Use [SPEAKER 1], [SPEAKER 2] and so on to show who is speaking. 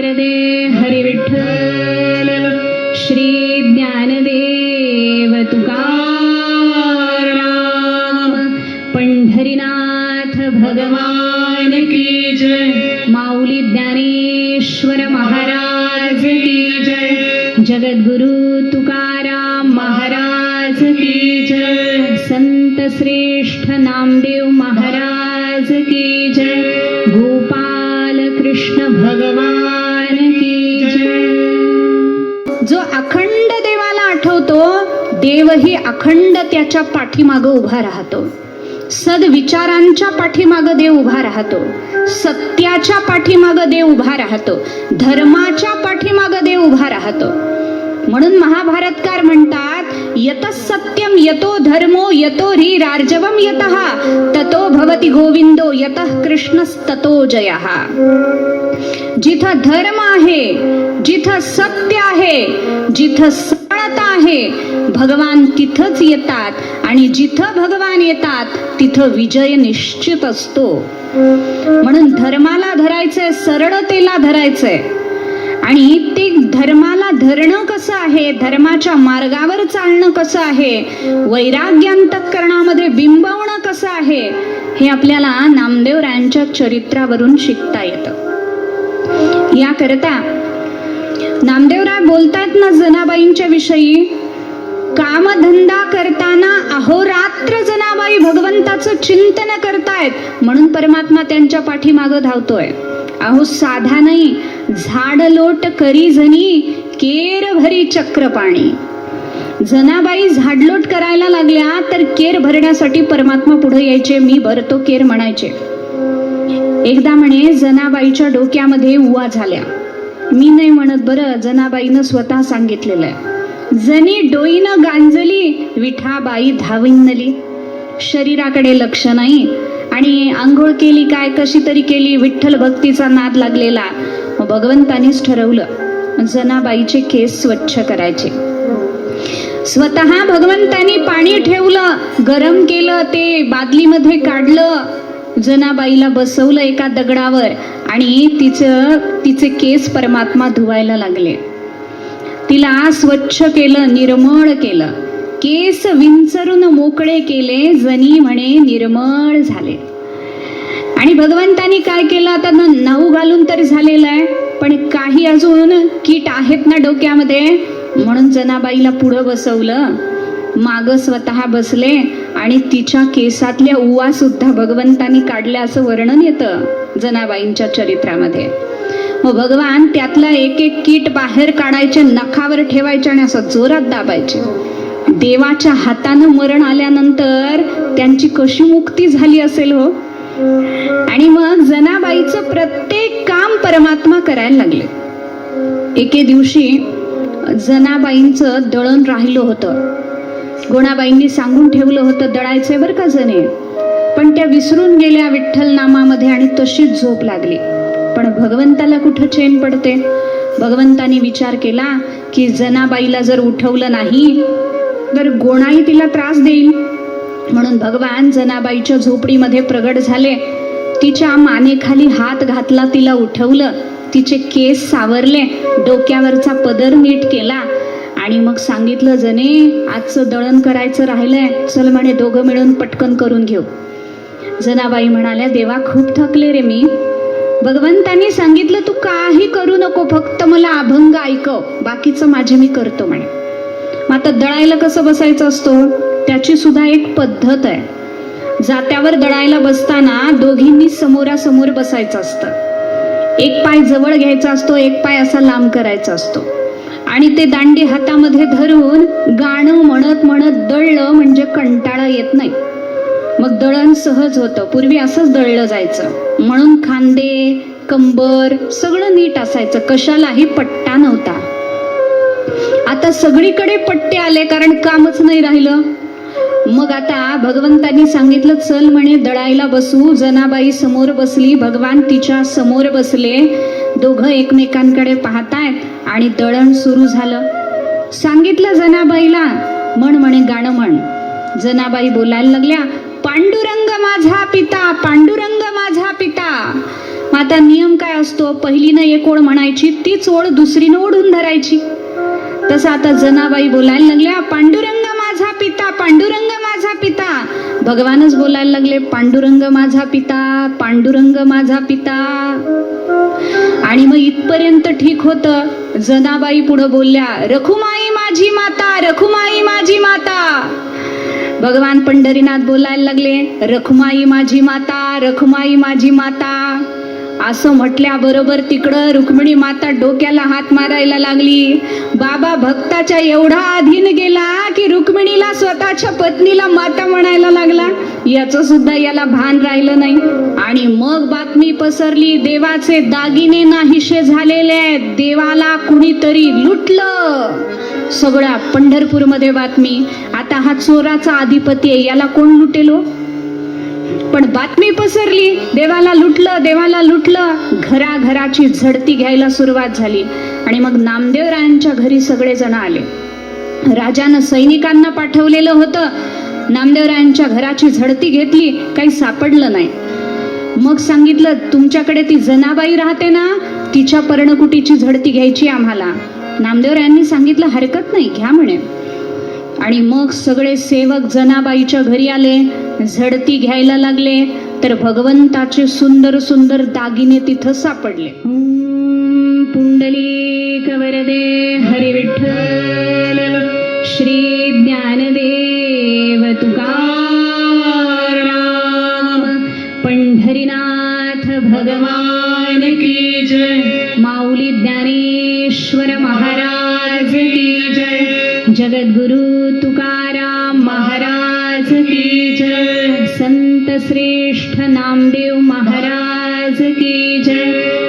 [SPEAKER 1] वरदे हरी विठ्ठल श्री ज्ञानदेव तुकाराम पंढरीनाथ भगवान की जय माऊली ज्ञानेश्वर महाराज की जय जगद्गुरु तुकाराम महाराज की जय संत श्रेष्ठ नामदेव महाराज की जय गोपाल कृष्ण भगवान अखंड देवाला आठवतो देवही अखंड त्याच्या पाठीमागं उभा राहतो. सद्विचारांच्या पाठीमागं देव उभा राहतो सत्याच्या पाठीमागं देव उभा राहतो धर्माच्या पाठीमागं देव उभा राहतो. म्हणून महाभारतकार म्हणतात यत सत्यम यतो धर्मो यतो री रार्जवम यत ततो भवती गोविंदो यत कृष्णस्ततो जयः. जिथं धर्म आहे जिथं सत्य आहे जिथं सरळता आहे भगवान तिथंच येतात आणि जिथं भगवान येतात तिथं विजय निश्चित असतो. म्हणून धर्माला धरायचंय सरळतेला धरायचंय. आणि ते धर्माला धरणं कसं आहे धर्माच्या मार्गावर चालणं कसं आहे वैराग्यांतकरणामध्ये बिंबवणं कसं आहे हे आपल्याला नामदेवरायांच्या चरित्रावरून शिकता येतं. याकरता नामदेवराय बोलतायत ना जनाबाईंच्या विषयी? कामधंदा करताना अहोरात्र जनाबाई भगवंताचं चिंतन करतायत म्हणून परमात्मा त्यांच्या पाठीमागं धावतोय. अहो साधा नाही झाड लोट करी झनी केर भरी चक्र पाणी. जनाबाई झाडलोट करायला लागल्या तर केर भरण्यासाठी परमात्मा पुढे यायचे मी भरतो केर म्हणायचे. एकदा म्हणे जनाबाईच्या डोक्यामध्ये उवा झाल्या. मी नाही म्हणत बरं जनाबाईनं स्वतः सांगितलेलं आहे. जनी डोईनं गांजली विठाबाई धाविनली शरीराकडे लक्ष नाही आणि आंघोळ केली काय कशी तरी केली विठ्ठल भक्तीचा नाद लागलेला. भगवंतानीच ठरवलं जनाबाईचे केस स्वच्छ करायचे. स्वतः भगवंतानी पाणी ठेवलं गरम केलं ते बादलीमध्ये काढलं. जनाबाईला बसवलं एका दगडावर आणि तिचं तिचे केस परमात्मा धुवायला लागले. तिला स्वच्छ केलं निर्मळ केलं. केस विंचरून मोकळे केले जनी म्हणे निर्मळ झाले. आणि भगवंतानी काय केलं? आता नऊ घालून तर झालेलं आहे पण काही अजून कीट आहेत ना डोक्यामध्ये? म्हणून जनाबाईला पुढं बसवलं. माग स्वतः बसले आणि तिच्या केसातल्या उवा सुद्धा भगवंतानी काढल्या असं वर्णन येतं जनाबाईंच्या चरित्रामध्ये. मग भगवान त्यातला एक एक कीट बाहेर काढायचे नखावर ठेवायचे आणि असं जोरात दाबायचे. देवाच्या हातानं मरण आल्यानंतर त्यांची कशी मुक्ती झाली असेल हो? आणि मग जनाबाईचं प्रत्येक काम परमात्मा करायला लागले. एके दिवशी जनाबाईंचं दळण राहिलं होतं. गोणाबाईंनी सांगून ठेवलं होतं दळायचंय बरं का जणे. पण त्या विसरून गेल्या विठ्ठल नामामध्ये आणि तशीच झोप लागली. पण भगवंताला कुठं चेन पडते? भगवंतानी विचार केला की जनाबाईला जर उठवलं नाही तर गोणाई तिला त्रास देईल. म्हणून भगवान जनाबाईच्या झोपडीमध्ये प्रगट झाले. तिच्या मानेखाली हात घातला तिला उठवलं. तिचे केस सावरले. डोक्यावरचा पदर नीट केला. आणि मग सांगितलं जने आजचं दळण करायचं राहिलंय चल म्हणे दोघं मिळून पटकन करून घेऊ. जनाबाई म्हणाल्या देवा खूप थकले रे मी. भगवंतांनी सांगितलं तू काही करू नको फक्त मला अभंग ऐकव बाकीचं माझे मी करतो म्हणे. मग आता दळायला कसं बसायचं असतो? त्याची सुद्धा एक पद्धत आहे. जात्यावर दळायला बसताना दोघींनी समोरासमोर बसायचं असतं. एक पाय जवळ घ्यायचा असतो एक पाय असा लांब करायचा असतो. आणि ते दांडी हातामध्ये धरून गाणं म्हणत म्हणत दळलं म्हणजे कंटाळा येत नाही. मग दळण सहज होतं. पूर्वी असंच दळलं जायचं. म्हणून खांदे कंबर सगळं नीट असायचं. कशालाही पट्टा नव्हता. आता सगळीकडे पट्टे आले कारण कामच नाही राहिलं. मग आता भगवंतांनी सांगितलं चल म्हणे दळायला बसू. जनाबाई समोर बसली भगवान तिच्या समोर बसले. दोघं एकमेकांकडे पाहतायत आणि दळण सुरू झालं. सांगितलं जनाबाईला म्हण म्हणे गाणं म्हण. जनाबाई बोलायला लागल्या पांडुरंग माझा पिता पांडुरंग माझा पिता. मग आता नियम काय असतो? पहिलीनं एक ओळ म्हणायची तीच ओळ दुसरीनं ओढून धरायची. तसं आता जनाबाई बोलायला लागल्या पांडुरंग पांडुरंग माझा पिता. भगवानच बोलायला लागले पांडुरंग माझा पिता पांडुरंग माझा पिता. आणि मग इथपर्यंत ठीक होतं. जनाबाई पुढं बोलल्या रखुमाई माझी माता रखुमाई माझी माता. भगवान पंढरीनाथ बोलायला लागले रखुमाई माझी माता रखुमाई माझी माता. असं म्हटल्याबरोबर तिकडं रुक्मिणी माता डोक्याला हात मारायला लागली. बाबा भक्ताच्या एवढा अधीन गेला की रुक्मिणीला स्वतःच्या पत्नीला माता म्हणायला लागला. याचं सुद्धा याला भान राहिलं नाही. आणि मग बातमी पसरली देवाचे दागिने नाहीशे झालेले आहेत. देवाला कुणीतरी लुटलं. सगळ्या पंढरपूरमध्ये बातमी. आता हा चोराचा अधिपती आहे याला कोण लुटेलो? पण बातमी पसरली देवाला लुटलं देवाला लुटलं घराघराची झडती घ्यायला सुरुवात झाली. आणि मग नामदेवरायांच्या घरी सगळेजण आले. राजानं सैनिकांना पाठवलेलं होतं. नामदेवरायांच्या घराची झडती घेतली काही सापडलं नाही. मग सांगितलं तुमच्याकडे ती जनाबाई राहते ना? तिच्या पर्णकुटीची झडती घ्यायची आम्हाला. नामदेवरायांनी सांगितलं हरकत नाही घ्या म्हणे. आणि मग सगळे सेवक जनाबाईच्या घरी आले झडती घ्यायला लागले तर भगवंताचे सुंदर सुंदर दागिने तिथं सापडले. पुंडली पुंडलिक वरदे हरी विठ्ठल श्री ज्ञानदेव तुकाराम पंढरीनाथ भगवान की जय माऊली ज्ञानेश्वर महा जगद्गुरु तुकाराम महाराज की जय। संत श्रेष्ठ नामदेव महाराज की जय।